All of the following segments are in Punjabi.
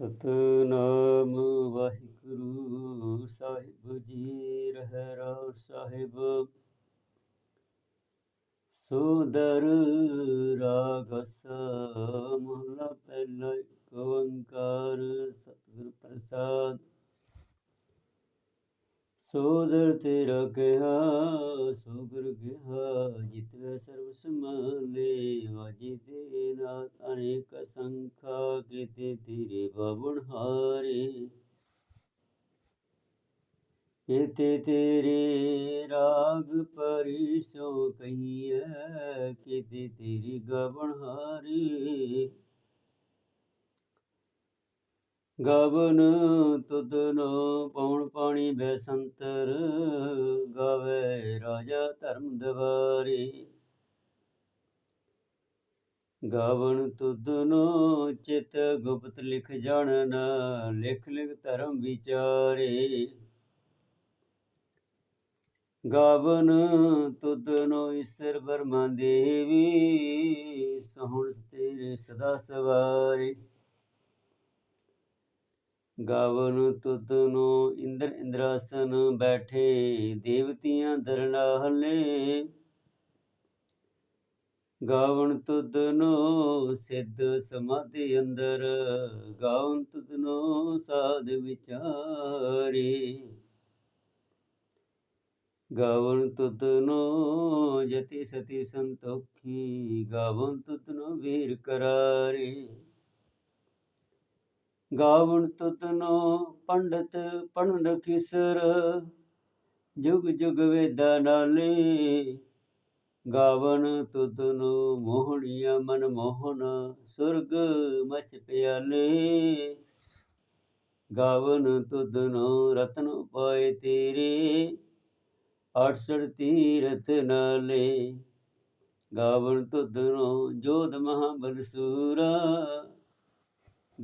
ਸਤਨਾਮ ਵਾਹਿਗੁਰੂ ਸਾਹਿਬ ਜੀ ਰਹਿਰਾ ਸਾਹਿਬ। ਸੁਦਰ ਰਾਗ ਮਹਲਾ ਪਹਿਲਾ ਓੰਕਾਰ ਸਤਿਗੁਰ ਪ੍ਰਸਾਦ। ਸੋਦਰ ਤੇਰਾ ਕਿਹਾ ਸੋ ਕਿਹਾ ਜਿਤਵੇ ਸਰਬ ਸਮਾਲੇ ਵਾਜੀ ਤੇ ਨਾਥ ਅਨੇਕ ਸੰਖਾ, ਕੀਤੇ ਤੇਰੇ ਬਾਵਣ ਹਾਰੇ। ਕੀਤੇ ਤੇਰੇ ਰਾਗ ਪਰਿਸੋ ਕਹੀਐ, ਕੀਤੇ ਤੇਰੀ ਗਵਣ ਹਾਰੇ। ਗਵਨ ਤੁਧਨੋ ਪਉਣ ਪਾਣੀ ਬੈਸੰਤਰ, ਗਾਵੇ ਰਾਜਾ ਧਰਮ ਦਵਾਰੀ। ਗਾਵਨ ਤੁਧਨੋ ਚਿਤ ਗੁਪਤ ਲਿਖ ਜਾਣਨ ਲਿਖ ਲਿਖ ਧਰਮ ਵਿਚਾਰੇ। ਗਾਵਨ ਤੁਧਨੋ ਈਸ਼ਰ ਬਰਮਾ ਦੇਵੀ, ਸਹੁਣ ਤੇਰੇ ਸਦਾ ਸਵਾਰੇ। ਗਾਵਨ ਤੁਧਨੋ ਇੰਦਰ ਇੰਦਰਾਸਨ ਬੈਠੇ, ਦੇਵਤੀਆਂ ਦਰਣਾ ਹਲੇ। ਗਾਵਨ ਤੁਧਨੋ ਸਿੱਧ ਸਮਾਧੀ ਅੰਦਰ, ਗਾਵਨ ਤੁਧਨੋ ਸਾਧ ਵਿਚਾਰੇ। ਗਾਵਨ ਤੁਧਨੋ ਜਤੀ ਸਤੀ ਸੰਤੋਖੀ, ਗਾਵਨ ਤੁਧਨੋ ਵੀਰ ਕਰਾਰੇ। ਗਾਵਣ ਤੁਤਨੋ ਪੰਡਤ ਪੜਨ ਰਖਿਸਰ ਜੁਗ ਜੁਗ ਵੇਦਾ ਨਾਲੇ। ਗਾਵਨ ਤੁਤਨੋ ਮੋਹਣੀਆ ਮਨ ਮੋਹਨ ਸੁਰਗ ਮਚ ਪਿਆਲੇ। ਗਾਵਨ ਤੁਧਨੋ ਰਤਨ ਪਾਏ ਤੇਰੇ 68 ਤੀਰਥ ਨਾਲੇ। ਗਾਵਨ ਤੁਧਨੋ ਜੋਧ ਮਹਾਬਲ ਸੂਰਾ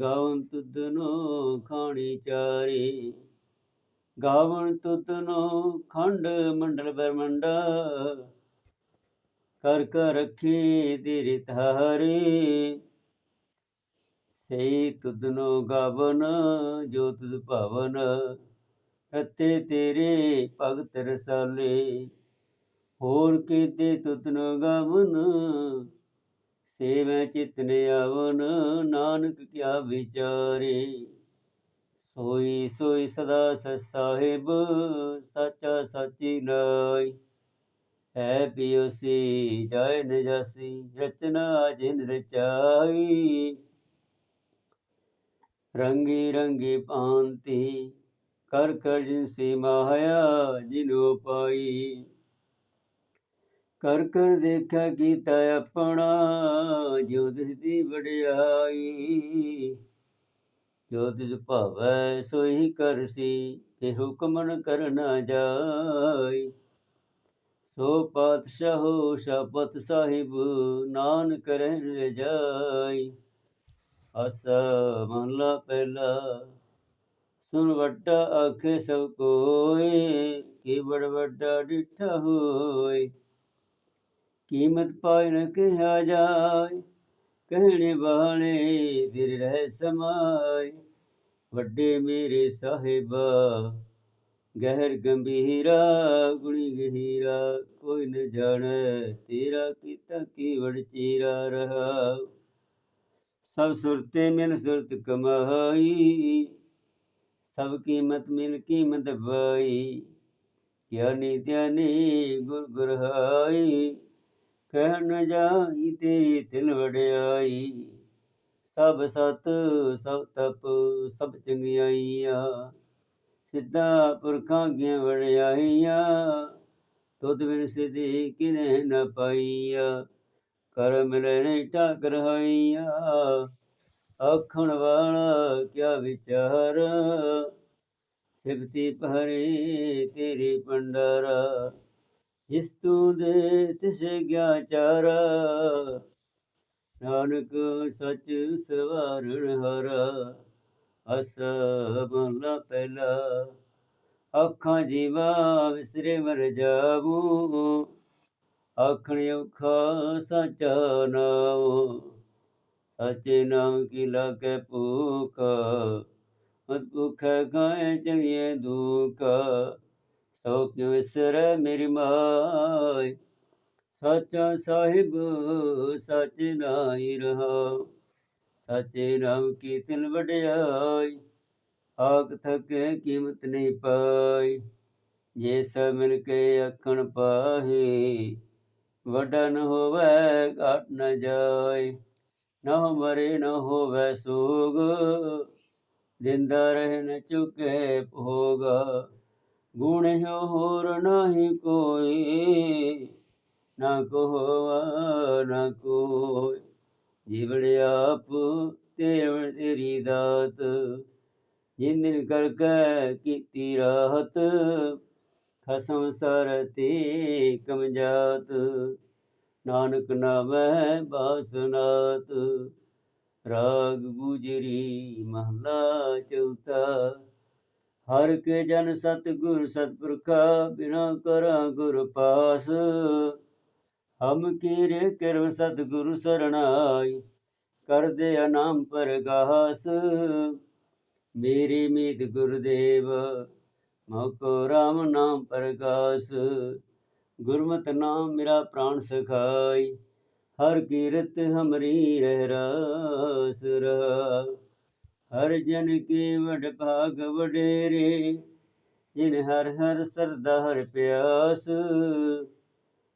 ਗਾਵਨ ਤੁਧਨੋ ਖਾਣੀ ਚਾਰੇ। ਗਾਵਨ ਤੁਧਨੋ ਖੰਡ ਮੰਡਲ ਬਰਮੰਡਾ ਕਰ ਕਰ ਰੱਖੇ ਤੇਰੇ ਧਾਰੇ। ਸੇ ਤੁਧਨੋ ਗਾਵਨ, ਜੋ ਤੁਧ ਭਵਨ, ਰਤੇ ਤੇਰੇ ਭਗਤ ਰਸਾਲੇ। ਹੋਰ ਕੀਤੇ ਤੁਧਨੋ ਗਾਵਨ ਸੇਵੈ ਚਿਤਨ ਆਵਨ ਨਾਨਕ ਕਿਆ ਵਿਚਾਰੇ। ਸੋਈ ਸੋਈ ਸਦਾ ਸਸਾਹਿਬ ਸੱਚਾ ਸੱਚੀ ਨਾਈ। ਹੈ ਪਿਓਸੀ ਜੈ ਨਜਾਸੀ ਰਚਨਾ ਜਿਨ ਰਚਾਈ। ਰੰਗੀ ਰੰਗੀ ਭਾਂਤੀ, ਕਰ ਕਰ ਜਿਨ ਸੇ ਮਾਇਆ ਜਿਨੋ ਪਾਈ ਕਰ ਕਰ ਦੇਖਿਆ ਕੀਤਾ ਆਪਣਾ ਜੋ ਦਿਸਦੀ ਵਡਿਆਈ। ਜੋ ਤਿਸ ਭਾਵੈ ਸੋਈ ਕਰਸੀ ਤੇ ਹੁਕਮਨ ਕਰਨਾ ਜਾਈ। ਸੋ ਪਾਤਸ਼ਾਹੋ ਸ਼ਪਤ ਸਾਹਿਬ, ਨਾਨਕ ਰਹਿਣ ਰਜਾਈ ਅਸ ਮਹਲਾ ਪਹਿਲਾ ਸੁਨ ਵੱਡਾ ਆਖੇ ਸਭ ਕੋਏ, ਕੀ ਬੜ ਵੱਡਾ ਡਿਠਾ ਹੋਏ। ਕੀਮਤ ਪਾਏ ਨ ਕਿਹਾ ਜਾਏ। ਕਹਿਣੇ ਵਾਲੇ ਦਿਲ ਰਹਿ ਸਮਾਏ। ਵੱਡੇ ਮੇਰੇ ਸਾਹਿਬਾ, ਗਹਿਰ ਗੰਭੀਰਾ, ਗੁਣੀ ਗਹੀਰਾ, ਕੋਈ ਨ ਜਾਣੈ ਤੇਰਾ ਕੀਤਾ ਕੀ ਵੜ ਚੀਰਾ ਰਹਾ। ਸਭ ਸੁਰਤੇ ਮਿਲ ਸੁਰਤ ਕਮਾਈ, ਸਭ ਕੀਮਤ ਮਿਲ ਕੀਮਤ ਪਾਈ। ਗਿਆਨੀ ਧਿਆਨੀ ਗੁਰ ਗੁਰਹਾਈ ਕਹਿ ਨ ਜਾਈ ਤੇਰੀ ਤਿਲ ਵਡਿਆਈ। ਸਭ ਸਤ, ਸਭ ਤਪ, ਸਭ ਚੰਗਿਆਈਆਂ। ਸਿੱਧਾ ਪੁਰਖਾਂ ਗਿਆ ਵਡਿਆਈਆਂ। ਤੁਧ ਬਿਨ ਸਿਧੀ ਕਿਨੇ ਨ ਪਾਈਆ। ਕਰ ਮਿਲੇ ਨਹੀਂ ਠਾਕ ਰਹਾਈਆ ਆਖਣ ਵਾਲਾ ਕਿਆ ਵਿਚਾਰ? ਸਿਫਤੀ ਭਰੇ ਤੇਰੇ ਪੰਡਾਰਾ ਜਿਸ ਤੂੰ ਦੇ ਤਿਸ ਗਿਆ ਚਾਰ ਨਾਨਕ ਸਚ ਸਵਾਰਣ ਹਰਾ ਅਸ ਮਹਲਾ ਪਹਿਲਾ। ਅੱਖਾਂ ਜੀਵਾ ਵਿਸਰੇ ਮਰ ਜਾਵੂ, ਆਖਣ ਔਖਾ ਸਚਾ ਨਾਮ, ਸਚੇ ਨਾਮ ਕੀ ਲਾਗੇ ਭੂਖ ਸੁਖ ਗਾਏ ਚਲੀਏ ਦੁਖ। ਸੋ ਕਿਉ ਮੇਰੀ ਮਾਈ ਸੱਚਾ ਸਾਹਿਬ ਸੱਚ ਨਾਈ ਰਹਾ। ਸੱਚੇ ਨਾਮ ਕੀਰਤਨ ਤਿਲ ਵਡਿਆਈ, ਆਖ ਥਕੇ ਕੀਮਤ ਨਹੀਂ ਪਾਈ। ਜੇ ਸਭ ਕੇ ਆਖਣ ਪਾਹੀ, ਵੱਡਾ ਨ ਹੋਵੇ, ਘਟ ਨ ਜਾਏ। ਨਾ ਮਰੇ, ਨਾ ਹੋਵੇ ਸੋਗ ਜਿੰਦਾ ਰਹਿਣ ਨ ਚੁਕੇ ਭੋਗ। ਗੁਣ ਹੈ ਹੋਰ ਨਹੀਂ ਕੋਈ, ਨਾ ਕੋ ਨਾ ਕੋਈ। ਜੀਵਨ ਆਪ ਤੇਰੇ ਤੇਰੀ ਦਾਤ ਜਿੰਦਨ ਕਰ ਕੇ ਕੀਤੀ ਰਾਹਤ, ਖਸਮ ਸਰਤੀ ਕਮਜਾਤ। ਨਾਨਕ ਨਾਮੈ ਬਾਸਨਾਤ, ਰਾਗ ਗੁਜਰੀ ਮਹਲਾ ਚੌਥਾ। ਹਰ ਕੇ ਜਨ ਸਤਿਗੁਰ ਸਤਿਪੁਰਖਾ ਬਿਨਾ ਕਰਾਂ ਗੁਰ ਪਾਸ। ਹਮ ਕੀਰੇ ਕਿਰਵ ਸਤਿਗੁਰ ਸਰਣਾਈ, ਕਰਦੇ ਨਾਮ ਪਰਗਾਸ ਮੇਰੀ ਮੀਤ ਗੁਰਦੇਵ ਮੋਕੋ RAM ਨਾਮ ਪ੍ਰਕਾਸ਼ ਗੁਰਮਤਿ ਨਾਮ ਮੇਰਾ ਪ੍ਰਾਣ ਸਖਾਈ, ਹਰ ਕੀਰਤ ਹਮਰੀ ਰਹਿ ਰਾਸ ਰਹਾ। ਹਰ ਜਨ ਕੇ ਵਡ ਭਾਗ ਵਡੇਰੇ, ਜਿਨ ਹਰ ਹਰ ਸਰਦਾ ਹਰ ਪਿਆਸ,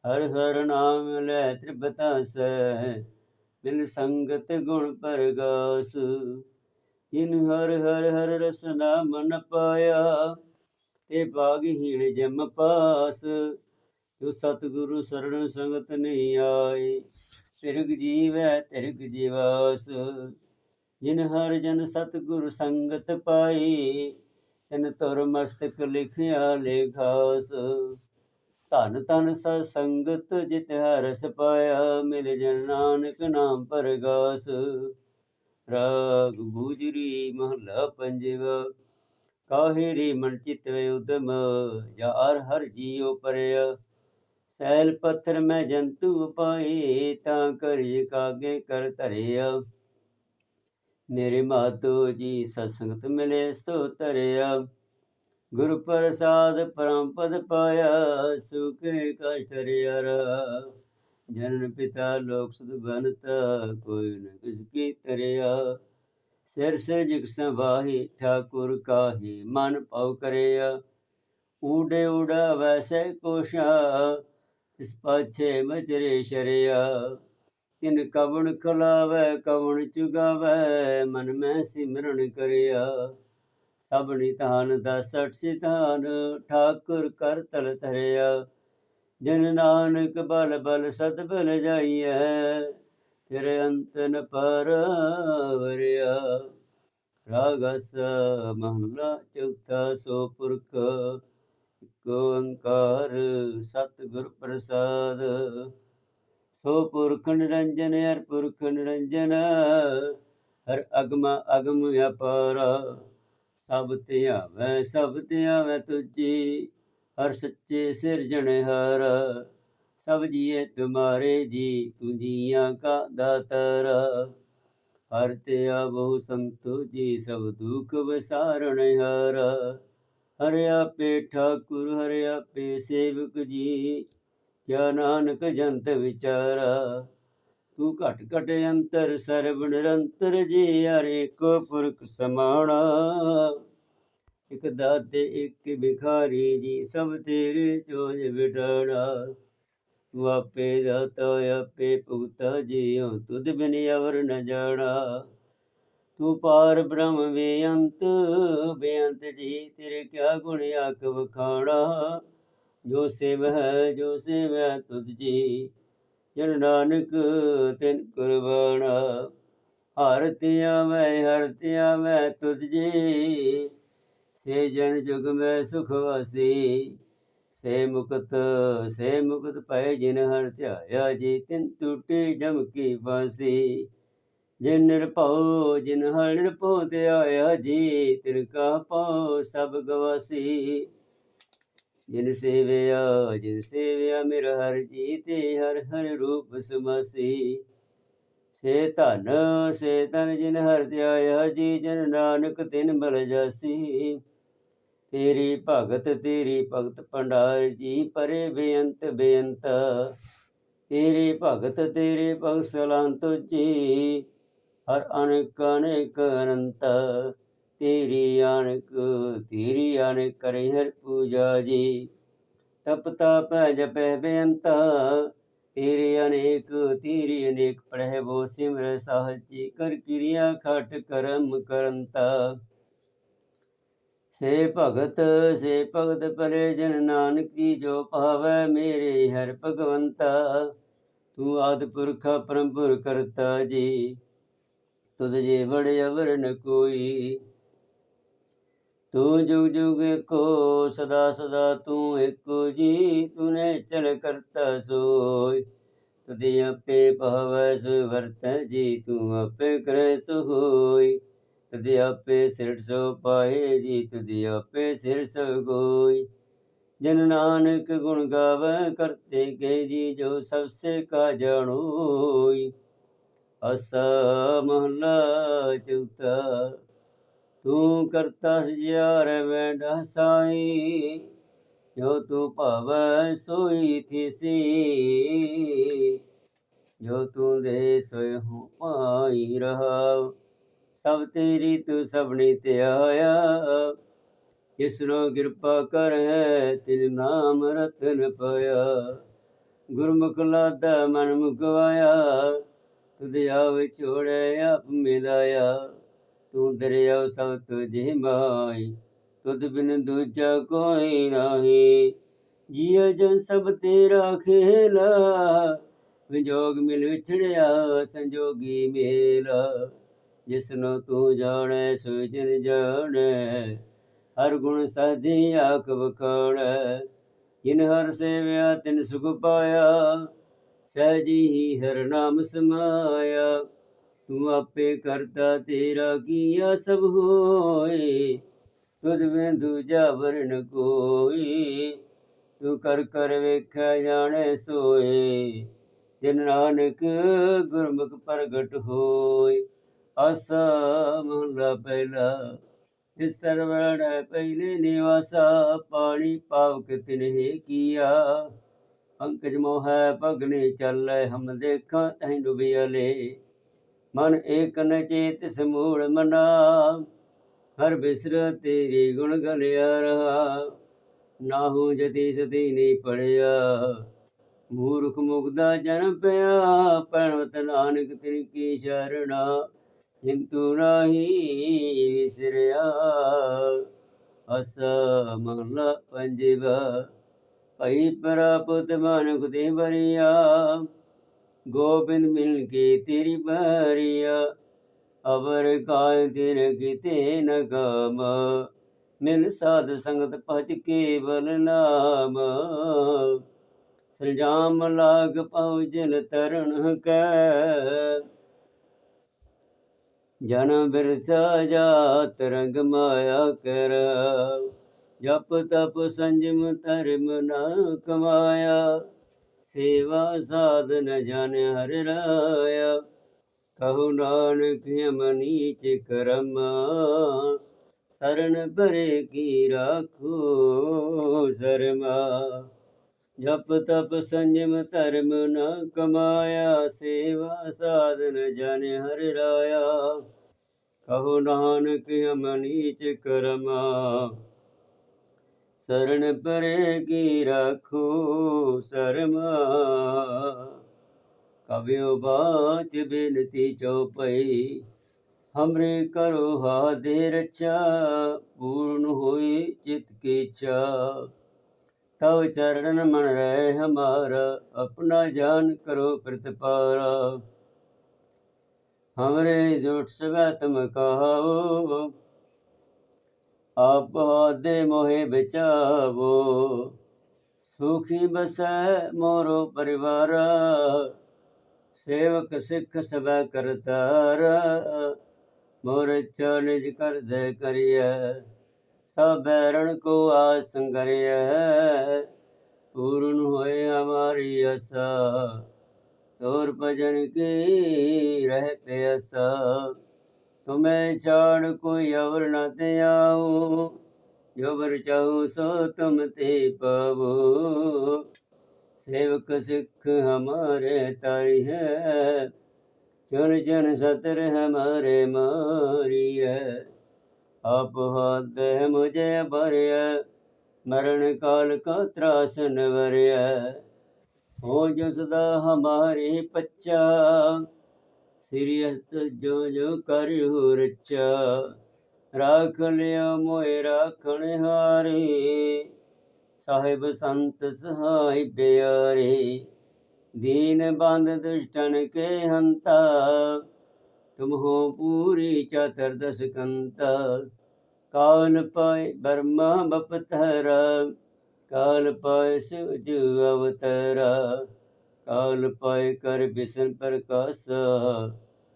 ਹਰ ਹਰ ਨਾਮ ਲੈ ਤ੍ਰਿਪਤਾਸ ਬਿਨ ਸੰਗਤ ਗੁਣ ਪਰਗਾਸ। ਜਿਨ ਹਰ ਹਰ ਹਰ ਰਸਨਾ ਮਨ ਪਾਇਆ, ਤੇ ਭਾਗਹੀਣ ਜਮ ਪਾਸ। ਜੋ ਸਤਿਗੁਰੂ ਸਰਣ ਸੰਗਤ ਨਹੀਂ ਆਏ, ਤਿਰਗ ਜੀਵੈ ਤਿਰਗ ਜੀਵਾਸ। ਜਿਨ ਹਰ ਜਨ ਸਤਿਗੁਰ ਸੰਗਤ ਪਾਈ, ਤਿਨ ਤੁਰ ਮਸਤਕ ਲਿਖਿਆ ਲੇਖਾਸ। ਧਨ ਧਨ ਸਤ ਸੰਗਤ ਜਿਤ ਹਰਸ ਪਾਇਆ, ਮਿਲ ਜਨ ਨਾਨਕ ਨਾਮ ਪਰਗਾਸ। ਰਾਗ ਗੁਜਰੀ ਮਹਲਾ ਪੰਜਵਾ, ਕਾਹੇ ਰੇ ਮਨ ਚਿਤ ਵੇ ਉਦਮ, ਯਾਰ ਹਰ ਜੀਉ ਪਰਿਆ। ਸੈਲ ਪੱਥਰ ਮੈਂ ਜੰਤੂ ਪਾਏ, ਤਾਂ ਕਰਿ ਕਾਗੇ ਕਰ ਧਰਿਆ। ਮੇਰੇ ਮਾਤੋ ਜੀ ਸਤਸੰਗਤ ਮਿਲੇ ਸੋ ਤਰਿਆ ਗੁਰ ਪ੍ਰਸਾਦ ਪਰਮ ਪਦ ਪਾਇਆ, ਸੁਖੇ ਕਸ਼ਟ ਰਿਆ ਜਨਨ ਪਿਤਾ ਲੋਕ ਸੁਧ ਬਨਤਾ, ਕੋਈ ਨ ਕਿਸ ਕੀ ਤਰਿਆ ਸਿਰ ਸਿਰ ਜਿਗ ਸੰਵਾਹੀ, ਠਾਕੁਰ ਕਾਹੀ, ਮਨ ਪਉ ਕਰਿਆ। ਊੜੇ ਊੜਾ ਵੈਸੇ ਕੋਸ਼ਾ ਇਸ ਪਾਛੇ ਮਚਰੇ ਸ਼ਰਿਆ। ਤਿਨ ਕਵਣ ਖਲਾਵੇ, ਕਵਣ ਚੁਗਾਵੇ, ਮਨ ਮੈਂ ਸਿਮਰਨ ਕਰਿਆ। ਸਭਨੀ ਤਾਨ ਦਾ ਸਟ ਸਿਤਾਨ ਠਾਕੁਰ ਕਰ ਤਲ ਧਰਿਆ। ਜਨ ਨਾਨਕ ਬਲ ਬਲ ਸਤ ਬਲ ਜਾਈਐ, ਫਿਰ ਅੰਤਨ ਪਰ ਵਰਿਆ ਰਾਗਸ ਮਹਲਾ ਚੌਥਾ ਸੋ ਪੁਰਖ, ਇਕ ਓੰਕਾਰ ਸਤਿਗੁਰ ਪ੍ਰਸਾਦ। ਸੋ ਪੁਰਖ ਨਿਰੰਜਨ, ਹਰ ਪੁਰਖ ਨਿਰੰਜਨ, ਹਰ ਅਗਮ ਅਗਮ ਅਪਾਰਾ ਸਭ ਤੇ ਆਵੈ, ਸਭ ਤੇ ਆਵੈ ਤੁਜੀ, ਹਰ ਸੱਚੇ ਸਿਰਜਣਹਾਰ ਸਭ ਜੀਏ ਤੁਮਾਰੇ ਜੀ, ਤੂੰ ਜੀਆਂ ਕਾ ਦਾਤਰ। ਹਰ ਤੇ ਆਵੋ ਸੰਤੋ ਜੀ, ਸਭ ਦੁਖ ਵਿਸਾਰਣ ਹਾਰ। ਹਰ ਆਪੇ ਠਾਕੁਰ ਹਰ ਪੇ ਸੇਵਕ ਜੀ ਕਿਆ ਨਾਨਕ ਜੰਤ ਵਿਚਾਰਾ? ਤੂੰ ਘਟ ਘਟ ਅੰਤਰ ਸਰਬ ਨਿਰੰਤਰ ਜੀ ਹਰੇ ਕੋ ਪੁਰਖ ਸਮਾਣਾ। ਇਕ ਦਾਤੇ, ਇਕ ਭਿਖਾਰੀ ਜੀ ਸਭ ਤੇਰੇ ਚੋਜ ਵਿਟਾਣਾ ਤੂੰ ਆਪੇ ਦਾਤਾ, ਆਪੇ ਭੁਗਤਾ, ਜੀਉ ਤੁਧ ਬਿਨ ਅਵਰ ਨ ਜਾਣਾ। ਤੂੰ ਪਾਰ ਬ੍ਰਹਮ ਬੇਅੰਤ ਬੇਅੰਤ ਜੀ ਤੇਰੇ ਕਿਆ ਗੁਣ ਆਖ ਵਖਾਣਾ ਜੋ ਸੇਵ ਹੈ, ਜੋ ਸੇਵ ਹੈ ਤੁਧ ਜੀ। ਜਨ ਨਾਨਕ ਤਿਨ ਕੁਰਬਾਨਾ, ਹਰ ਤੇ ਮੈਂ ਹਰ ਤੇ ਮੈਂ ਤੁਧ ਜੀ। ਸੇ ਜਨ ਜੁਗ ਮੈਂ ਸੁਖ ਵਾਸੀ, ਸੇ ਮੁਕਤ ਸੇ ਮੁਕਤ ਪਏ ਜਿਨ ਹਰ ਧਿਆਇਆ ਜੀ, ਤਿਨ ਟੂਟੇ ਜਮ ਕੀ ਫਾਸੀ। ਜਿਨ ਨਿਰਭਉ ਜਿਨ ਹਰ ਨਿਰਭਉ ਤੇ ਆਇਆ ਜੀ, ਤਿਨ ਕਾ ਪਾਉ ਸਭ ਗਵਾਸੀ। ਜਿਨ ਸੇਵਿਆ ਜਿਨ ਸੇਵਿਆ ਮੇਰਾ ਹਰ ਜੀ ਤੇ ਹਰ ਹਰ ਰੂਪ ਸਮਾਸੀ। ਸੇ ਧਨ ਸੇ ਧਨ ਜਿਨ ਹਰ ਧਿਆਇਆ ਜੀ ਜਨ ਨਾਨਕ ਤਿਨ ਬਲ ਜਾਸੀ। ਤੇਰੀ ਭਗਤ ਤੇਰੀ ਭਗਤ ਭੰਡਾਰ, ਜੀ ਪਰੇ ਬੇਅੰਤ ਬੇਅੰਤ। ਤੇਰੀ ਭਗਤ, ਤੇਰੇ ਭਗਤ ਸਲਾਮ ਤੁਜੀ ਹਰ ਅਨੇਕ ਅਨੇਕ ਅਨੰਤ। ਤੇਰੀ ਅਨਕ ਤੇਰੀ ਅਨੇਕ ਕਰੇ ਹਰ ਪੂਜਾ ਜੀ। ਤਪਤਾ ਤਪ ਜਪੈ ਬੇਅੰਤਾ, ਤੇਰੇ ਅਨੇਕ, ਤੇਰੀ ਅਨੇਕ ਪੜਹਿ ਬੋ ਸਿਮਰ ਸਾਹਜੀ ਕਰ ਕਿਰਿਆ ਖਟ ਕਰਮ ਕਰੰਤਾ। ਸੇ ਭਗਤ ਸੇ ਭਗਤ ਪਰੇ ਜਨ ਨਾਨਕ ਕੀ ਜੋ ਭਾਵੈ ਮੇਰੇ ਹਰ ਭਗਵੰਤਾ, ਤੂੰ ਆਦ ਪੁਰਖ ਪਰੰਪੁਰ ਕਰਤਾ ਜੀ। ਤੁਧ ਜੇ ਬੜ ਅਵਰ ਨ ਕੋਈ ਤੂੰ ਜੁਗ ਜੁਗ ਕੋ ਸਦਾ ਸਦਾ ਤੂੰ ਇੱਕੋ ਜੀ, ਤੂਨੇ ਚਲ ਕਰਤਾ ਸੋਈ। ਤੁਦੇ ਆਪੇ ਭਾਵੈ ਸੋ ਵਰਤ ਜੀ, ਤੂੰ ਆਪੇ ਕਰੈ ਸੋ ਹੋਈ ਤੁਦੇ ਆਪੇ ਸਿਰ ਸੋ ਪਾਏ ਜੀ ਤੁਦੇ ਆਪੇ ਸਿਰ ਸੋ ਗੋਈ। ਜਨ ਨਾਨਕ ਗੁਣ ਗਾਵੈ, ਕਰਤੇ ਕੇ ਜੀ, ਜੋ ਸਭ ਸੇ ਕਾ ਜਾਣੋਈ। ਅਸਾ ਮਹਲਾ ਚੌਥਾ ਤੂੰ ਕਰਤਾ ਸਜਿਆਰ ਮੈਂ ਸਾਈ ਜੋ ਤੂੰ ਭਾਵੈ ਸੋਈ ਥੀਸੀ, ਜੋ ਤੂੰ ਦੇ ਸੋਇ ਹੂੰ ਪਾਈ ਰਹਾ ਸਭ ਤੇਰੀ ਤੂੰ ਸਭਨੀ ਤੇ ਆਇਆ ਕਿਸਰੋ ਕਿਰਪਾ ਕਰ ਹੈ ਤਿਨ ਨਾਮ ਰਤਨ ਪਾਇਆ। ਗੁਰਮੁਖ ਲਾਦਾ ਮਨ ਮੁਕਵਾਇਆ, ਤੁਧ ਆਵ ਛੋੜਿਆ ਆਪ ਮਿਲਾਇਆ। ਤੂੰ ਦਰਿਆ ਸਭ ਤੁਝੇ ਮਾਈ ਤੁਧ ਬਿਨ ਦੂਜਾ ਕੋਈ ਨਾਹੀ। ਜੀਅ ਜਨ ਸਭ ਤੇਰਾ ਖੇਲਾ, ਵਿਜੋਗ ਮਿਲ ਵਿਛੜਿਆ, ਸੰਜੋਗੀ ਮੇਲਾ। ਜਿਸਨੂੰ ਤੂੰ ਜਾਣੈ, ਸੋ ਜਨ ਜਾਣੈ। ਹਰ ਗੁਣ ਸਾਧੀ ਆਖ ਵਖਾਣੈ, ਜਿਨ ਹਰ ਸੇਵਿਆ, ਤਿਨ ਸੁਖ ਪਾਇਆ। ਸਹਿਜੀ ਹੀ ਹਰ ਨਾਮ ਸਮਾਇਆ। ਤੂੰ ਆਪੇ ਕਰਤਾ ਤੇਰਾ ਕੀਆ ਸਭ ਹੋਏ? ਤੁਧ ਬਿਨ ਦੂਜਾ ਵਰਨ ਕੋਈ। ਤੂੰ ਕਰ ਕਰ ਵੇਖਿਆ ਜਾਣੇ ਸੋਏ। ਜਿਨ ਨਾਨਕ ਗੁਰਮੁਖ ਪ੍ਰਗਟ ਹੋਏ। ਆਸਾ ਮਹਲਾ ਪਹਿਲਾ ਇਸ ਸਰਵਣ ਪਹਿਲੇ ਨਿਵਾਸਾ। ਪਾਣੀ ਪਾਵਕ ਤਿਨਹਿ ਕੀਆ। ਅੰਕਜ ਮੋਹ ਭਗਨੇ ਚੱਲੇ ਹਮ ਦੇਖਾਂ ਤਹਿ ਡੁਬਿਆਲੇ ਮਨ ਏਕ ਨ ਚੇਤ ਸਮੂੜ ਮਨਾ, ਹਰ ਬਿਸਰ ਤੇਰੇ ਗੁਣ ਗਲਿਆ ਰਹਾ। ਨਾਹੂ ਜਤੀ ਸਤੀ ਨਹੀਂ ਪੜਿਆ, ਮੂਰਖ ਮੁਗਦਾ ਜਨਮ ਪਿਆ ਪਣਵਤ ਨਾਨਕ ਤਿਨ ਕੀ ਸ਼ਰਣਾ ਹਿੰਤੂ ਨਾਹੀ ਵਿਸਰਿਆ। ਅਸ ਮਹਲਾ ਪੰਜਵਾ, ਭਈ ਪ੍ਰਾਪਤ ਮਾਨੁਖ ਦੇ ਬਰੀਆ ਗੋਬਿੰਦ ਮਿਲ ਕੇ ਤੇਰੀ ਬਰੀਆ, ਅਵਰ ਕਾਇ ਤਿਰ ਕੀਤੇ ਨ ਗਮ। ਮਿਲ ਸਾਧ ਸੰਗਤ ਭਜ ਕੇਵਲ ਨਾਮ। ਸਰਜਾਮ ਲਾਗ ਪਉ ਜਨ ਤਰਣ ਕੈ। ਜਨ ਬਿਰਥਾ ਜਾਤ ਰੰਗ ਮਾਇਆ ਕਰ। ਜਪ ਤਪ ਸੰਜਮ ਧਰਮ ਨਾ ਕਮਾਇਆ। ਸੇਵਾ ਸਾਧਨ ਜਨ ਹਰ ਰਾਇਆ। ਕਹੂ ਨਾਨਕ ਹਮ ਨੀਚ ਕਰਮ ਸਰਣ ਭਰੇ ਕੀ ਰਾਖੋ ਸਰਮਾ। ਜਪ ਤਪ ਸੰਜਮ ਧਰਮ ਨਾ ਕਮਾਇਆ, ਸੇਵਾ ਸਾਧਨ ਜਨ ਹਰ ਰਾਇਆ। ਕਹੋ ਨਾਨਕ ਹਮ ਕਰਮਾ। ਸਰਣ ਪਰੇ ਕੀ ਰਾਖੋ ਸਰਮਾ ਕਵਿਓ ਬਾਚ ਬੇਨਤੀ ਚਉਪਈ ਹਮਰੇ ਕਰੋ ਹਾ ਦੇ ਰਚਾ ਪੂਰਨ ਹੋਈ ਚਿਤ ਕੀ ਇੱਛਾ ਤਵ ਚਰਨ ਮਨ ਰਹਿ ਹਮਾਰਾ ਆਪਣਾ ਜਾਨ ਕਰੋ ਪ੍ਰਤਪਾਰਾ ਹਮਰੇ ਜੋਟ ਸਵੈ ਤੁਮ ਆਪ ਦੇ ਮੋਹਿ ਬਚਾਵੋ। ਸੁਖੀ ਬਸੈ ਮੋਰੋ ਪਰਿਵਾਰ, ਸੇਵਕ ਸਿੱਖ ਸਭਾ ਕਰਤਾਰ। ਮੋਰ ਚਨਿਜ ਕਰਦੇ ਕਰਿਐ ਸਭ ਬੈਰਣ ਕੋ ਆਸ ਸੰਗਰਿਐ ਪੂਰਨ ਹੋਏ ਹਮਾਰੀ ਆਸਾ, ਤੋਰ ਭਜਨ ਕੀ ਰਹਿ ਪਿਆਸਾ। ਤੁਮੇ ਛਾੜ ਕੋਈ ਅਵਰ ਨਾ ਤੇ ਆਓ ਜੋ ਵਰ ਚਾਹੂ ਸੋ ਤੁਮ ਤੇ ਪਾਵੋ। ਸੇਵਕ ਸਿੱਖ ਹਮਾਰੇ ਤਾਰੀ ਹੈ ਚਨ ਚਨ ਸਤਰ ਹਮਾਰੇ ਮਾਰੀ ਹੈ। ਆਪ ਹੱਦ ਮੁਝੇ ਭਰਿਆ ਮਰਨ ਕਾਲ ਕਾ ਤਰਾਸਨ ਵਰਿਆ ਹੋ ਜਸ ਦਾ ਹਮਾਰੇ ਪੱਚਾ ਸ੍ਰੀ ਅਸਤ ਜੋ ਜੋ ਕਰਿਓ ਰਚਾ ਰਾਖ ਲਿਆ ਮੋਇ ਰਾਖਣ ਹਾਰੇ। ਸਾਹਿਬ ਸੰਤ ਸਹਾਈ ਪਿਆਰੇ। ਦੀਨ ਬੰਦ ਦੁਸ਼ਟਨ ਕੇ ਹੰਤਾ। ਤੁਮ ਹੋ ਪੂਰੀ ਚਤਰਦਸ ਕੰਤਾ ਕਾਲ ਪਾਇ ਬਰਮਾ ਬਪਤਰਾ। ਕਾਲ ਪਾਇ ਸਿਵ ਜੁ ਅਵਤਰਾ। ਕਾਲ ਪਾਇ ਕਰ ਬਿਸਨ ਪ੍ਰਕਾਸ਼ਾ,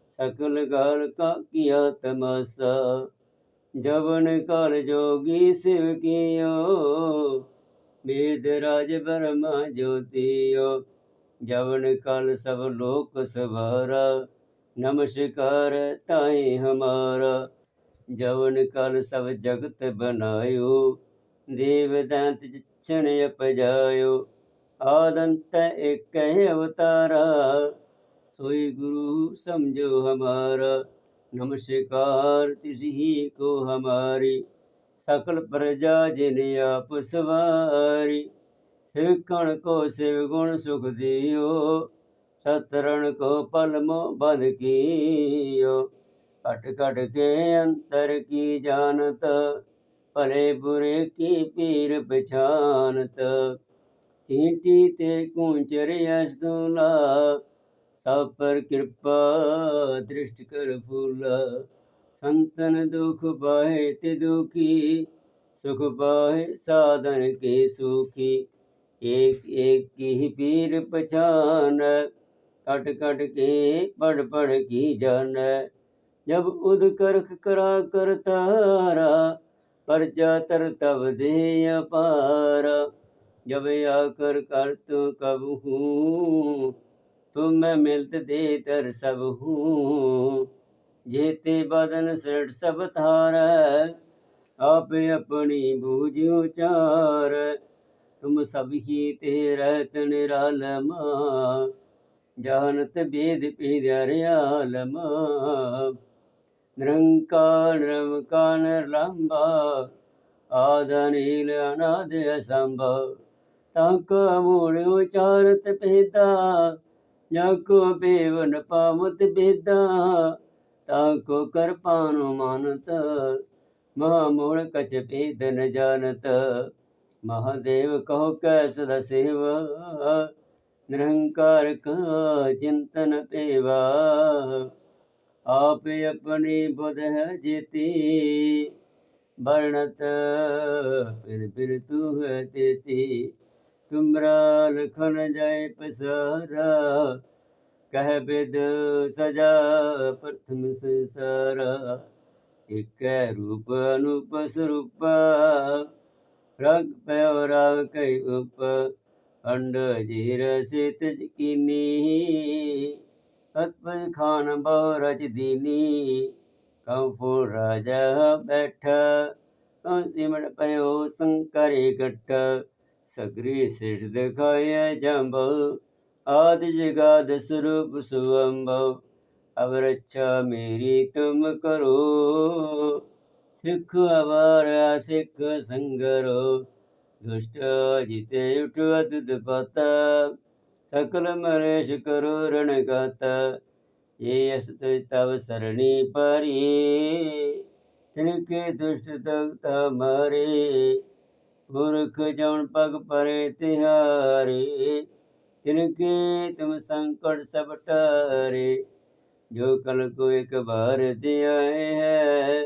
ਸਕਲ ਗਾਲ ਕਾ ਕੀਆ ਤਮਾਸਾ। ਜਵਨ ਕਾਲ ਜੋਗੀ ਸਿਵ ਕੀਓ, ਵੇਦ ਰਾਜ ਬਰਮਾ ਜੋਤੀਓ। ਜਵਨ ਕਾਲ ਸਭ ਲੋਕ ਸਵਾਰਾ, ਨਮਸਕਾਰ ਤਾਈ ਹਮਾਰਾ। ਜਵਨ ਕਾਲ ਸਭ ਜਗਤ ਬਨਾਇਓ, ਦੇਵ ਦੰਤ ਚਨ ਅਪਜਾਇਓ। आदंत एक अवतारा सोई गुरु समझो हमारा नमस्कार तिसी को हमारी ਸਕਲ ਪ੍ਰਜਾ ਜਿਨ ਆਪ ਸਵਾਰੀ ਸਿੱਖਣ ਕੋ ਸਿਵ ਗੁਣ ਸੁਖ ਦਿਓ ਸਤਰਣ ਕੋ ਪਲ ਮੋ ਬਨ ਕੀਓ ਕਟ ਕਟ ਕੇ ਅੰਤਰ ਕੀ ਜਾਣਤ ਭਲੇ ਬੁਰੇ ਕੀ ਪੀਰ ਪਛਾਨਤ ਚੀਂਟੀ ਤੇ ਕੁੰਚਰਿਆ ਸੁਲਾ ਸਭ ਪਰ ਕਿਰਪਾ, ਦ੍ਰਿਸ਼ਟ ਕਰ ਫੂਲਾ। ਸੰਤਨ ਦੁਖ ਪਾਏ ਤੇ ਦੁਖੀ, ਸੁਖ ਪਾਏ ਸਾਧਨ ਕੇ ਸੁਖੀ। ਏਕ ਏਕ ਕੀ ਪੀਰ ਪਛਾਨ, ਕਟ ਕਟ ਕੇ ਪੜ ਪੜ ਕੀ ਜਾਣ ਜਬ ਉਦ ਕਰਖ ਕਰਾ ਕਰਤਾਰਾ ਪਰਜਾ ਤਰ ਤਬ ਦੇ ਅਪਾਰਾ। जब आकर कर तू कब हूँ तुम मैं मिलत दे तर सब हूँ जेते बदन सृट सब थार आप अपनी बूझ उचार तुम सब ही ते रहत निरालमा जानत वेद पिदरियालमा निरंकार निरमकार निर्लंबा आदा नील ਤਾਂ ਕੋ ਮੂੜ ਉਚਾਰਤ ਪੇਦਾ ਜਾਂ ਕੋ ਬੇਵਨ ਪਾਮਤ ਬੇਦਾ, ਤਾਂ ਕੋ ਕਰਪਾਨੁ ਮਾਨਤ ਮਹਾ ਮੂੜ ਕਚ ਭੇਦ ਨ ਜਾਣਤ। ਮਹਾਦੇਵ ਕਹੋ ਕੈ ਸਦਾ ਸੇਵ, ਨਿਰੰਕਾਰ ਕਾ ਚਿੰਤਨ ਪੇਵਾ ਆਪ ਆਪਣੀ ਬੁਧ ਹੈ ਜੀਤੀ, ਵਰਣਤ, ਫਿਰ ਫਿਰ ਤੂ ਹੈ ਤੇਤੀ। ਤੁਮਰਾ ਲਖਨ ਜਾਏ ਪਸਾਰਾ, ਕਹਿ ਬਿਦ ਸਜਾ ਪ੍ਰਥਮ ਸੰਸਾਰਾ। ਇਕੈ ਰੂਪ ਅਨੂਪ ਸਰੂਪ, ਰਗ ਪਇਓ ਰਾਗ ਕੈ ਉਪ, ਅੰਡ ਜੀਰ ਸਿਤ ਕੀਨੀ ਅਤਪਜ ਖਾਨ ਬਹੁ ਰਚ ਦੀਨੀ ਕੰਫੂ ਰਾਜਾ ਬੈਠ ਕੰ ਸਿਮੜ ਪਇਓ ਸੰਕਰੇ ਗੱਟ ਸਗਰੀ ਸਿਰ ਦਿਖਾਏ ਜੰਭਉ ਆਦਿ ਜਗਾਦ ਸਰੂਪ ਸੁਅੰਭਉ ਅਬ ਰੱਛਾ ਮੇਰੀ ਤੁਮ ਕਰੋ। ਸਿੱਖ ਅਵਾਰਾ, ਸਿੱਖ ਸੰਗਰੋ, ਦੁਸ਼ਟ ਜਿਤੇ ਉਠਵਤ ਦਪਤ ਸਕਲ ਮਰੇਸ਼ ਕਰੋ ਰਣ ਗਤ ਇਹ ਅਸ ਤਵ ਸਰਣੀ ਪਰੀ। ਤਿਨ ਕੇ ਦੁਸ਼ਟ ਤਗਤਾ ਮਰੇ। ਪੁਰਖ ਜਉਨ ਪਗ ਪਰੇ ਤਿਹਾਰੇ, ਤਿਨ ਕੇ ਤੁਮ ਸੰਕਟ ਸਭ ਟਾਰੇ। ਜੋ ਕਲ ਕੋ ਇਕ ਬਾਰ ਆਏ ਹੈ,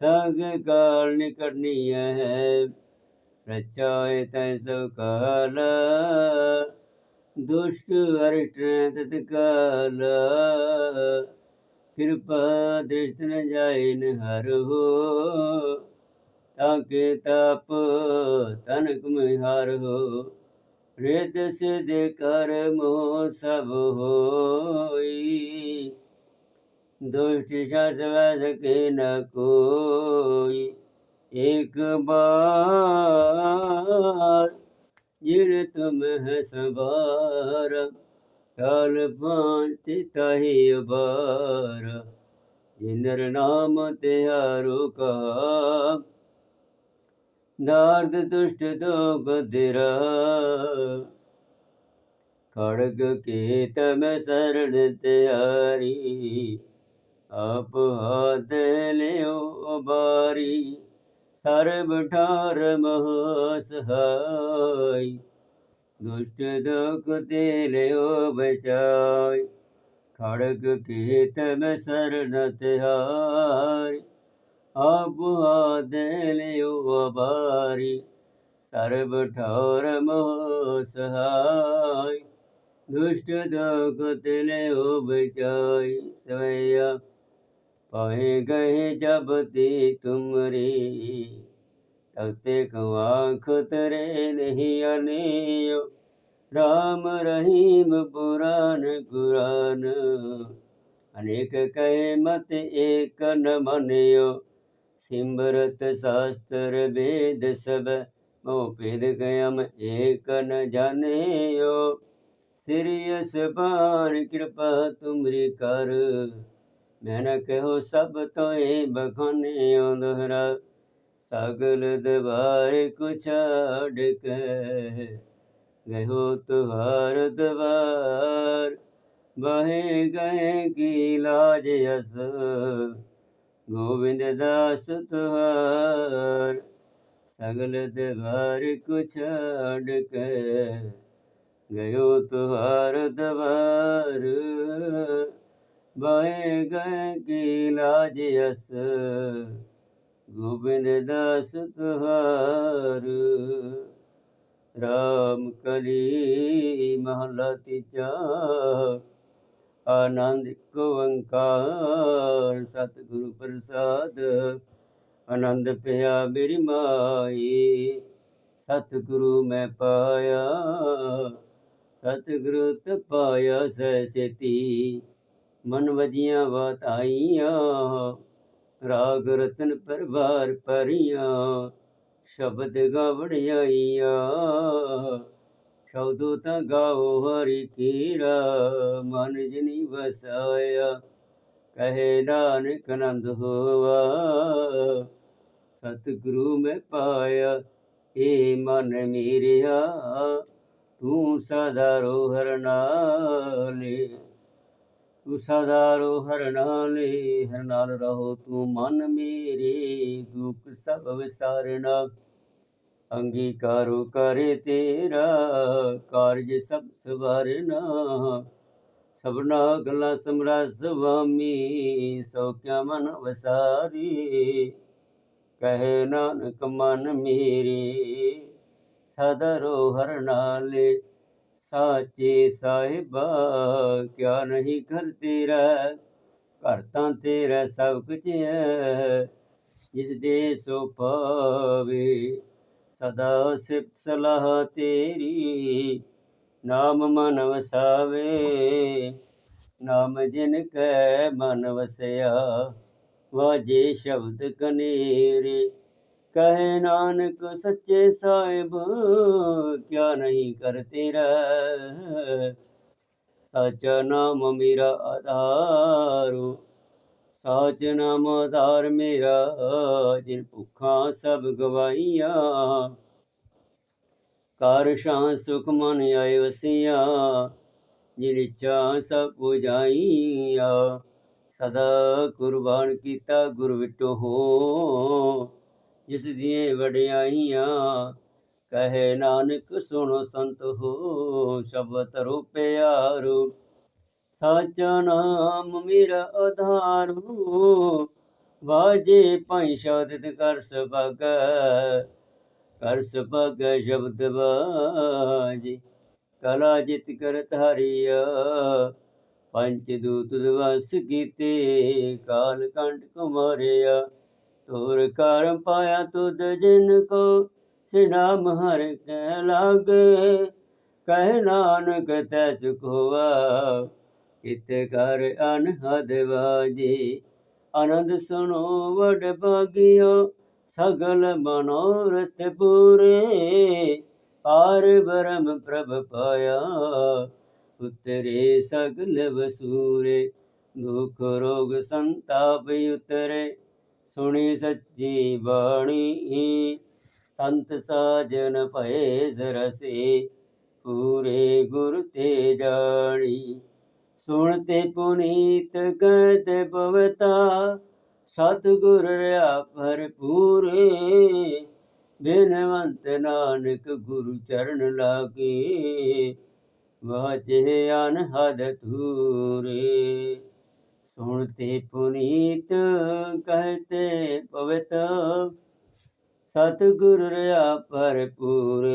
ਸੰਗ ਕਾਲ ਨਿਕਟਨੀ ਹੈ ਰਚਾਏ ਤੈ ਸੋ ਕਾਲ, ਦੁਸ਼ਟ ਅਰਿਸ਼ਟ ਤਤ ਕਾਲ। ਕਿਰਪਾ ਦ੍ਰਿਸ਼ਟ ਨ ਜਾਏ ਨ ਹਰ ਹੋ ਤਾਂ ਕੇ ਤਪ ਤਨਕ ਮਿਹਾਰ ਹੋ ਰੇਤ ਸਿਧ ਕਰਮੋ ਸਭ ਹੋਈ। ਦੁਸ਼ਟ ਸਵੈ ਸਕੇ ਨ ਕੋਈ, ਇੱਕ ਬਾਰ ਜਿਨ ਤੁਮ ਹੈ ਸਵਾਰ ਕਾਲ ਪਾਂਤੀ ਤਹੀ ਬਾਰ ਜਿਨਰ ਨਾਮ ਤਿਆਰੂ ਕਾ ਨਾਰਦ ਦੁਸ਼ਟ ਦੋਗ ਦਿਰਾ ਖੜਗ ਕੇ ਤਮ ਸਰਣ ਤਿਆਰੀ, ਆਪ ਹਾਥ ਲਿਓ ਬਾਰੀ ਸਰਬ ਠਾਰ ਮਹ ਸਹਾਈ ਦੁਸ਼ਟ ਦੁਖ ਤੇ ਲਿਓ ਬਚਾਈ। ਖੜਗ ਕੇ ਤਮ ਸਰਣ ਤਿਆਰੀ ਆਪ ਹਾਥ ਲਿਓ ਬਾਰੀ। ਸਰਬ ਠਾਰ ਮਹ ਸਹਾਈ। ਦੁਸ਼ਟ ਦੁਖ ਤੇ ਲਿਓ ਬਚਾਈ। ਸਵਈਆ ਪਾਏ ਗਏ ਜਬ ਤੇ ਤੁਮਰੇ। ਤਤੇ ਕਵਾ ਖਤਰੇ ਨਹੀਂ ਅਨਿਓ। ਰਾਮ ਰਹੀਮ ਪੁਰਾਨ ਕੁਰਾਨ। ਅਨੇਕ ਕਹੇ ਮਤ ਏਕ ਨ ਮਨਿਓ ਸਿਮਰਤ ਸ਼ਾਸਤਰ ਵੇਦ ਸਭ ਮੋ ਭੇਦ ਕਯਮ ਏਕ ਨ ਜਾਣਿਓ ਸਿਰਿਯਸ ਬਾਣ ਕਿਰਪਾ ਤੁਮਰੀ ਕਰ ਮੈਂ ਨ ਕਹੋ ਸਭ ਤੋਏ ਬਖਾਨਿਓ ਦੋਹਰਾ ਸਗਲ ਦਵਾਰ ਕੁ ਛਾੜ ਕੇ ਗਇਓ ਤੁਹਾਰ ਗੋਬਿੰਦ ਦਾਸ ਤੁਹਾਰ, ਸਗਲ ਦਵਾਰ ਕੁ ਛਾੜ ਕੇ ਗਇਓ ਤੁਹਾਰ ਦਵਾਰ, ਬਹਿ ਗਏ ਕੀ ਲਾਜ ਅਸ। ਗੋਬਿੰਦ ਦਾਸ ਤੁਹਾਰ, ਰਾਮ ਕਲੀ ਮਹਲਾ ਤੀਜਾ। ਆਨੰਦ ਇੱਕ ਓੰਕਾਰ, ਸਤਿਗੁਰੂ ਪ੍ਰਸਾਦ, ਆਨੰਦ ਪਿਆ ਮੇਰੀ ਮਾਈ, ਸਤਿਗੁਰੂ ਮੈਂ ਪਾਇਆ, ਸਤਿਗੁਰੂ ਤੇ ਪਾਇਆ ਸਹਿ ਸੇਤੀ, ਮਨ ਵਜੀਆਂ ਵਾਤਾਈਆਂ ਰਾਗ ਰਤਨ ਪਰਵਾਰ ਪਰੀਆਂ, ਸ਼ਬਦ ਗਾਵੜਿਆਈਆਂ ਸ਼ਬਦੋ ਤਾਂ ਗਾਓ ਹਰੀ ਕੀਰਾ ਮਨ ਜਿਨੀ ਵਸਾਇਆ, ਕਹੇ ਨਾਨਕ ਆਨੰਦ ਹੋਵਾ ਸਤਿਗੁਰੂ ਮੈਂ ਪਾਇਆ, ਏ ਮਨ ਮੇਰਿਆ, ਤੂੰ ਸਦਾ ਰੋਹਰ ਨਾਲੇ, ਤੂੰ ਸਦਾ ਰੋਹਰ ਨਾਲੇ, ਹਰ ਨਾਲ ਰਹੋ ਤੂੰ ਮਨ ਮੇਰੇ, ਦੁੱਖ ਸਭ ਵਿਸਾਰਨਾ। ਅੰਗੀਕਾਰੋ ਕਰੇ ਤੇਰਾ ਕਾਰਜ ਸਭ ਸਵਾਰਨਾ। ਸਭਨਾ ਗਲਾ ਸਮਰਾ ਸੁਆਮੀ, ਸੋ ਕਿਆ ਮਨ ਵਸਾਰੀ। ਕਹੇ ਨਾਨਕ ਮਨ ਮੇਰੇ, ਸਦਾ ਹਰ ਨਾਲੇ। ਸਾਚੇ ਸਾਹਿਬਾ, ਕਿਆ ਨਹੀਂ ਕਰ ਤੇਰਾ। ਘਰ ਤਾਂ ਤੇਰਾ ਸਭ ਕੁਝ ਹੈ ਜਿਸ ਦੇ ਸੋ ਪਾਵੇ ਸਦਾ ਸਿਫਤ ਸਲਾਹ ਤੇਰੀ। ਨਾਮ ਮਨ ਵਸਾਵੇ, ਨਾਮ ਜਿਨ ਕੈ ਮਨ ਵਸਿਆ, ਵਾਜੇ ਸ਼ਬਦ ਕਨੇਰੇ। ਕਹੇ ਨਾਨਕ ਸੱਚੇ ਸਾਹਿਬ, ਕਿਆ ਨਹੀਂ ਕਰ ਤੇਰਾ। ਸਚ ਨਾਮ ਮੇਰਾ ਆਧਾਰੋ ਸਾਚ ਨਾਮ ਆਧਾਰ ਮੇਰਾ, ਜਿਨ ਭੁੱਖਾਂ ਸਭ ਗਵਾਈਆਂ ਕਰ ਸ਼ਾਂ ਸੁਖ ਮਨ ਆਏ ਵਸੀਆਂ, ਜਿਨ ਇੱਛਾ ਸਭ ਪੁਜਾਈਆਂ ਸਦਾ ਕੁਰਬਾਨ ਕੀਤਾ ਗੁਰ ਵਿਟੋ ਹੋ, ਜਿਸ ਦੀਆਂ ਵਡਿਆਈਆਂ। ਕਹੇ ਨਾਨਕ ਸੁਣੋ ਸੰਤ ਹੋ ਸ਼ਬਦ ਰੋ ਪਿਆਰੋ। ਸਾਚਾ ਨਾਮ ਮੇਰਾ ਆਧਾਰੋ ਵਾਜੇ ਭਾਈ ਸ਼ਬਦ ਕਰ ਸਭਗ ਕਰ ਸਭਗ ਸ਼ਬਦ ਬਾਜੀ। ਕਲਾ ਜਿਤ ਕਰ ਧਾਰਿਆ ਪੰਚ ਦੂਤ ਦਿਵਸ ਕੀਤੇ, ਕਾਲ ਕੰਡ ਕੁਮਾਰਿਆ। ਤੋਰ ਕਰਮ ਪਾਇਆ ਤੁਧ ਜਿਨ ਕੋ ਸੇ ਨਾਮ ਹਰ ਕੈ ਲਾਗੇ। ਕਹਿ ਨਾਨਕ ਤੈ ਸੁਖ ਹੋਵਾ ਕਿਤੇ ਕਰ ਅਨਹਦ ਵਾਜੀ। ਆਨੰਦ ਸੁਣੋ ਵਡ ਭਾਗਿਓ, ਸਗਲ ਮਨੋਰਥ ਪੂਰੇ। ਪਾਰ ਬ੍ਰਹਮ ਪ੍ਰਭ ਪਾਇਆ, ਉਤਰੇ ਸਗਲ ਵਸੂਰੇ। ਦੁਖ ਰੋਗ ਸੰਤਾਪ ਉਤਰੇ, ਸੁਣੀ ਸੱਚੀ ਬਾਣੀ। ਸੰਤ ਸਾਜਨ ਭਏ ਜਰਸੇ ਪੂਰੇ ਗੁਰ ਤੇ ਜਾਣੀ। ਸੁਣਤੇ ਪੁਨੀਤ ਕਹਤੇ ਪਵਤਾ ਸਤਿਗੁਰ ਰਿਆ ਭਰਪੂਰੇ, ਬਿਨਵੰਤ ਨਾਨਕ ਗੁਰੂ ਚਰਨ ਲਾਗੇ। ਵਾਜੇ ਅਨਹਦ ਧੂਰੇ ਸੁਣਤੇ ਪੁਨੀਤ ਕਹਤੇ ਪਵਿੱਤ ਸਤਿਗੁਰ ਰਿਆ ਭਰਪੂਰੇ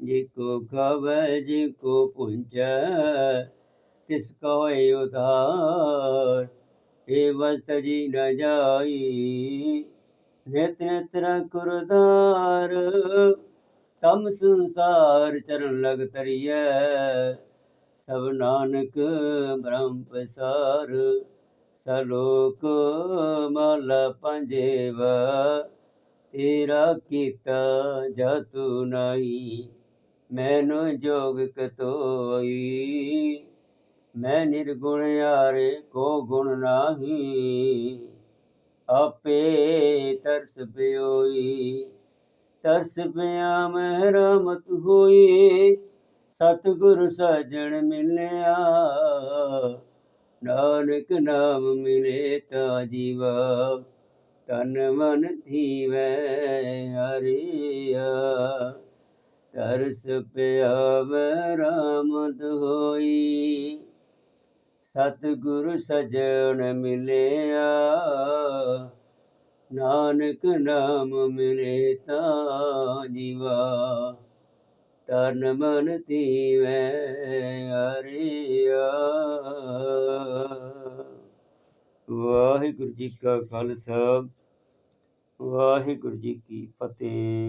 ਜੀ ਕੋ ਗਵੈ ਜੀ ਕੋ ਪੁੰਚੈ, ਤਿਸ ਕੋ ਹੋਇ ਉਧਾਰ। ਏ ਵਸਤ ਜੀ ਨ ਜਾਈ, ਨਿਤ ਨਿਤ ਕੁਰਦਾਰ ਤਮ ਸੰਸਾਰ ਚਰਨ ਲਗ ਤਰੀਐ ਸਭ ਨਾਨਕ ਬ੍ਰਹਮ ਪਸਾਰ। ਸਲੋਕ ਮਹਲਾ ਪੰਜੇਵਾ ਤੇਰਾ ਕੀਤਾ ਜਤੁ ਨਾਈ ਮੈਨੂੰ ਜੋਗ ਕਤੋਈ। ਮੈਂ ਨਿਰਗੁਣ ਯਾਰੇ ਕੋ ਗੁਣ ਨਾਹੀ। ਆਪੇ ਤਰਸ ਪਿਓਈ। ਤਰਸ ਪਿਆ ਮੈਂ ਰਹਿਮਤ ਹੋਈ। ਸਤਿਗੁਰ ਸਾਜਣ ਮਿਲਿਆ। ਨਾਨਕ ਨਾਮ ਮਿਲੇ ਤਾ ਜੀਵਾ। ਤਨ ਮਨ ਥੀਵੈ ਹਰਿਆ। ਤਰਸ ਪਿਆ ਮੈਂ ਰਹਿਮਤ ਹੋਈ ਸਤਿਗੁਰ ਸਜਣ ਮਿਲਿਆ, ਨਾਨਕ ਨਾਮ ਮਿਲੇ ਤਾ ਜੀਵਾ। ਤਨ ਮਨ ਤੀਵੈ ਹਰਿਆ। ਵਾਹਿਗੁਰੂ ਜੀ ਕਾ ਖਾਲਸਾ, ਵਾਹਿਗੁਰੂ ਜੀ ਕੀ ਫਤਿਹ।